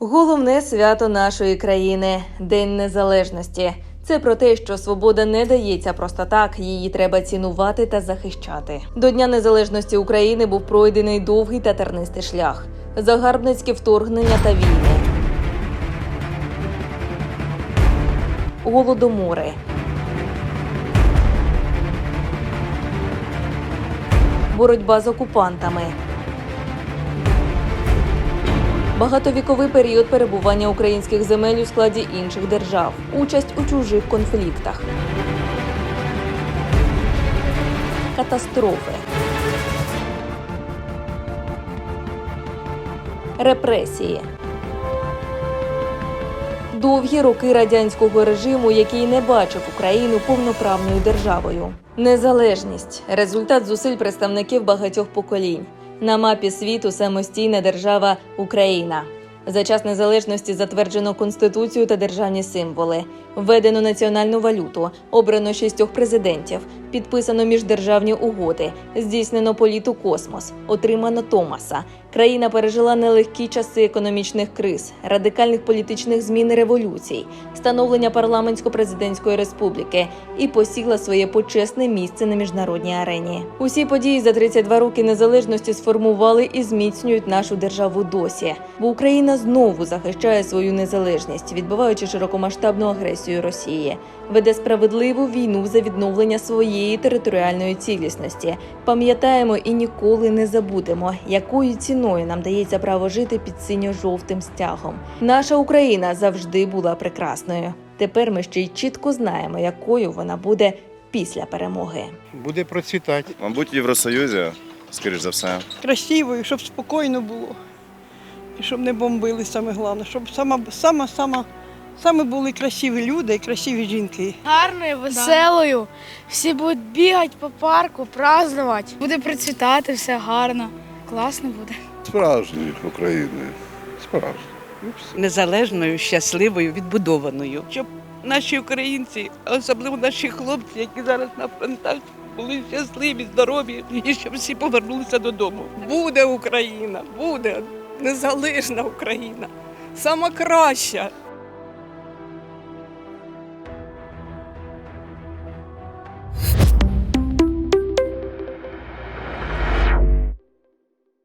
Головне свято нашої країни День Незалежності. Це про те, що свобода не дається просто так, її треба цінувати та захищати. До Дня Незалежності України був пройдений довгий та тернистий шлях, загарбницьке вторгнення та війни, голодомори, боротьба з окупантами. Багатовіковий період перебування українських земель у складі інших держав, участь у чужих конфліктах, катастрофи, репресії. Довгі роки радянського режиму, який не бачив Україну повноправною державою. Незалежність результат зусиль представників багатьох поколінь. На мапі світу самостійна держава Україна. За час незалежності затверджено конституцію та державні символи, введено національну валюту, обрано шістьох президентів, підписано міждержавні угоди, здійснено політу космос, отримано Томаса. Країна пережила нелегкі часи економічних криз, радикальних політичних змін і революцій, становлення парламентсько-президентської республіки і посіла своє почесне місце на міжнародній арені. Усі події за 32 роки незалежності сформували і зміцнюють нашу державу досі, бо Україна знову захищає свою незалежність, відбиваючи широкомасштабну агресію Росії, веде справедливу війну за відновлення своєї територіальної цілісності. Пам'ятаємо і ніколи не забудемо, якою ціною нам дається право жити під синьо-жовтим стягом. Наша Україна завжди була прекрасною. Тепер ми ще й чітко знаємо, якою вона буде після перемоги. буде процвітати. Мабуть, в Євросоюзі, скоріш за все. красивою, щоб спокійно було. І щоб не бомбили саме головне, щоб сама, сама, сама, саме були красиві люди і красиві жінки. гарною, веселою. Всі будуть бігати по парку, празднувати. Буде процвітати, все гарно. Класно буде. справжньої України. Справжньої. Незалежною, щасливою, відбудованою. Щоб наші українці, а особливо наші хлопці, які зараз на фронтах, були щасливі, здорові і щоб всі повернулися додому. Буде Україна, буде незалежна Україна, сама краща.